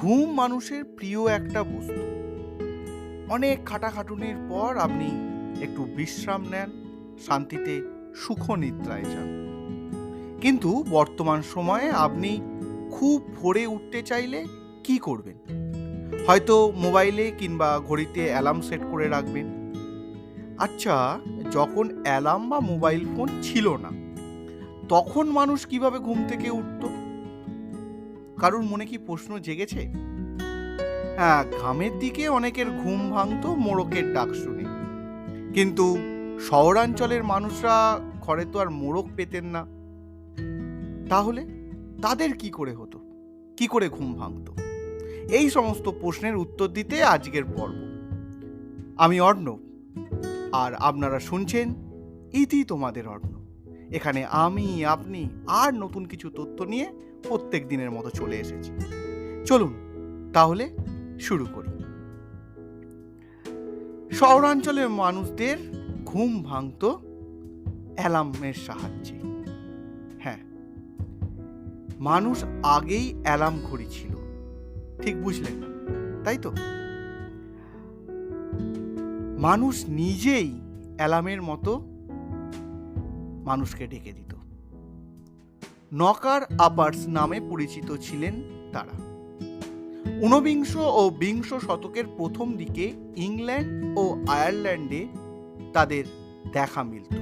ঘুম মানুষের প্রিয় একটা বস্তু। অনেক খাটাখাটুনির পর আপনি একটু বিশ্রাম নেন, শান্তিতে সুখ নিদ্রায় যান। কিন্তু বর্তমান সময়ে আপনি খুব ভোরে উঠতে চাইলে কি করবেন? হয়তো মোবাইলে কিংবা ঘড়িতে অ্যালার্ম সেট করে রাখবেন। আচ্ছা যখন অ্যালার্ম বা মোবাইল ফোন ছিল না, তখন মানুষ কীভাবে ঘুম থেকে উঠতো? কারুর মনে কি প্রশ্ন জেগেছে? হ্যাঁ ঘামের দিকে অনেকের ঘুম ভাঙতো মোড়কের ডাক শুনে। কিন্তু শহরাঞ্চলের মানুষরা ঘরে তো আর মোড়ক পেতেন না। তাহলে তাদের কি করে হতো? কি করে ঘুম ভাঙতো? এই সমস্ত প্রশ্নের উত্তর দিতে আজকের পর্ব। আমি অর্ণব, আর আপনারা শুনছেন ইতি তোমাদের অর্ণব। এখানে আমি, আপনি আর নতুন কিছু তথ্য নিয়ে প্রত্যেক দিনের মতো চলে এসেছি। চলুন, তাহলে শুরু করি। শহরাঞ্চলের মানুষদের ঘুম ভাঙত অ্যালার্মের সাহায্যে। হ্যাঁ মানুষ আগেই অ্যালার্ম ঘড়ি ছিল ঠিক বুঝলেন, তাই তো? মানুষ নিজেই অ্যালার্মের মতো মানুষকে ডেকে দিত। নকার আপার্স নামে পরিচিত ছিলেন তারা। ঊনবিংশ ও বিংশ শতকের প্রথম দিকে ইংল্যান্ড ও আয়ারল্যান্ডে তাদের দেখা মিলত।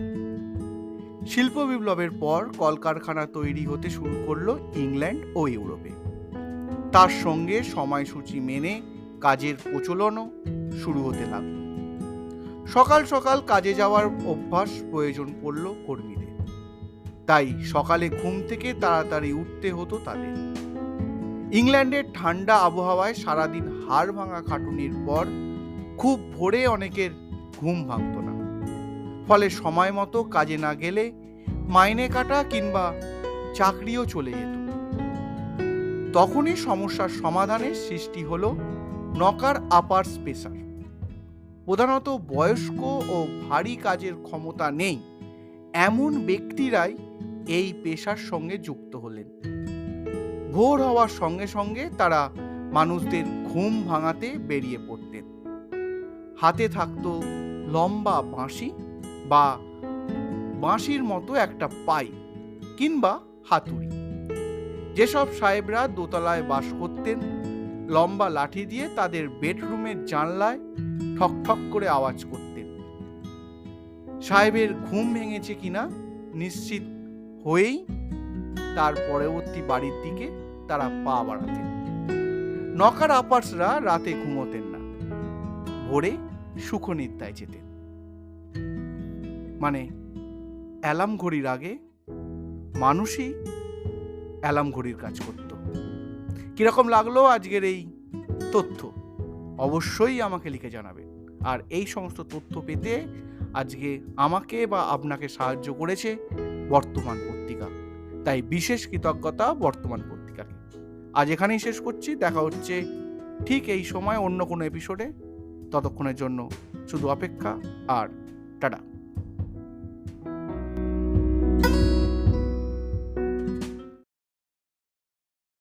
শিল্প বিপ্লবের পর কলকারখানা তৈরি হতে শুরু করল ইংল্যান্ড ও ইউরোপে। তার সঙ্গে সময়সূচি মেনে কাজের প্রচলনও শুরু হতে লাগল। সকাল সকাল কাজে যাওয়ার অভ্যাস প্রয়োজন পড়ল কর্মীদের। তাই সকালে ঘুম থেকে তাড়াতাড়ি উঠতে হতো তাদের। ইংল্যান্ডের ঠান্ডা আবহাওয়ায় সারাদিন হাড় ভাঙা খাটুনির পর খুব ভোরে অনেকের ঘুম ভাঙত না। ফলে সময় মতো কাজে না গেলে মাইনে কাটা কিংবা চাকরিও চলে যেত। তখনই সমস্যার সমাধানের সৃষ্টি হলো নকার আপার স্পেশার প্রধানত বয়স্ক ও ভারী কাজের ক্ষমতা নেই, এমন ব্যক্তিরাই এই পেশার সঙ্গে যুক্ত হলেন। ভোর হওয়ার সঙ্গে সঙ্গে তারা মানুষদের ঘুম ভাঙাতে বেরিয়ে পড়তেন। হাতে থাকত লম্বা বাঁশি বা বাঁশির মতো একটা পাই কিংবা হাতুড়ি। যেসব সাহেবরা দোতলায় বাস করতেন, লম্বা লাঠি দিয়ে তাদের বেডরুমের জানলায় ঠক ঠক করে আওয়াজ করতেন। সাহেবের ঘুম ভেঙেছে কিনা নিশ্চিত হয়েই তার পরবর্তী বাড়ির দিকে তারা পা বাড়াতেন। নকার আপার্সরা রাতে ঘুমোতেন না। ভোরে সুখনিদ্রায় যেতেন। মানে অ্যালার্ম ঘড়ির আগে মানুষই অ্যালার্ম ঘড়ির কাজ করত। কীরকম লাগল আজকের এই তথ্য? অবশ্যই আমাকে লিখে জানাবেন আর এই সমস্ত তথ্য পেতে আজকে আমাকে বা আপনাকে সাহায্য করেছে বর্তমান পত্রিকা। তাই বিশেষ কৃতজ্ঞতা বর্তমান পত্রিকাকে। আজ এখানেই শেষ করছি। দেখা হচ্ছে ঠিক এই সময় অন্য কোনো এপিসোডে ততক্ষণের জন্য শুধু অপেক্ষা আর টাটা।